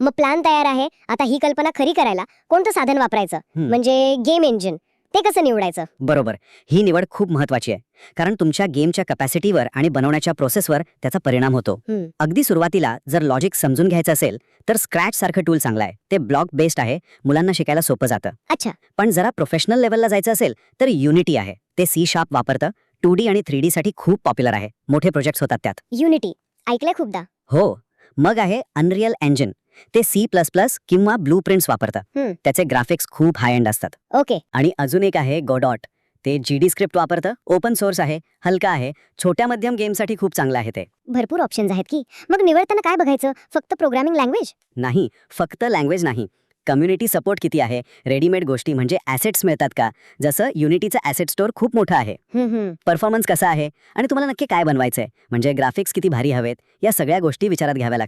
मग प्लॅन तयार आहे. आता ही कल्पना खरी करायला कोणतं साधन वापरायचं? हम्म. म्हणजे गेम इंजिन ते कसं निवडायचं? बरोबर. ही निवड खूप महत्वाची आहे. कारण तुमच्या गेमच्या कपॅसिटीवर आणि बनवण्याच्या प्रोसेसवर त्याचा परिणाम होतो. हम्म. अगदी सुरुवातीला जर लॉजिक समजून घ्यायचं असेल तर स्क्रॅच सारखं टूल चांगलं आहे. ते ब्लॉक बेस्ड आहे. मुलांना शिकायला सोपं जातं. अच्छा. पण जरा प्रोफेशनल लेवलला जायचं असेल तर युनिटी आहे. ते सी शार्प वापरतं. टू डी आणि थ्री डी साठी खूप पॉप्युलर आहे. मोठे प्रोजेक्ट्स होतात त्यात. युनिटी ऐकलंय खूपदा. हो. मग आहे अनरियल एंजिन ते सी प्लस प्लस किंवा ब्लू प्रिंट्स वापरतं हम्म. त्याचे ग्राफिक्स खूप हाय एंड असतात. ओके. आणि अजून एक आहे गोडॉट ते जी डी स्क्रिप्ट वापरतं. ओपन सोर्स आहे हलका आहे. छोट्या मध्यम गेमसाठी खूप चांगलं आहे ते. भरपूर ऑप्शन्स आहेत की. मग निवडताना काय बघायचं? फक्त प्रोग्रामिंग लँग्वेज नाही फक्त लँग्वेज नाही. कम्युनिटी सपोर्ट किती आहे? रेडीमेड गोष्टी म्हणजे ॲसेट्स मिळतात का? जसं युनिटीचं ॲसेट स्टोअर खूप मोठं आहे. परफॉर्मन्स कसा आहे? आणि तुम्हाला नक्की काय बनवायचंय? म्हणजे ग्राफिक्स किती भारी हवेत? या सगळ्या गोष्टी विचारात घ्याव्या लागतात.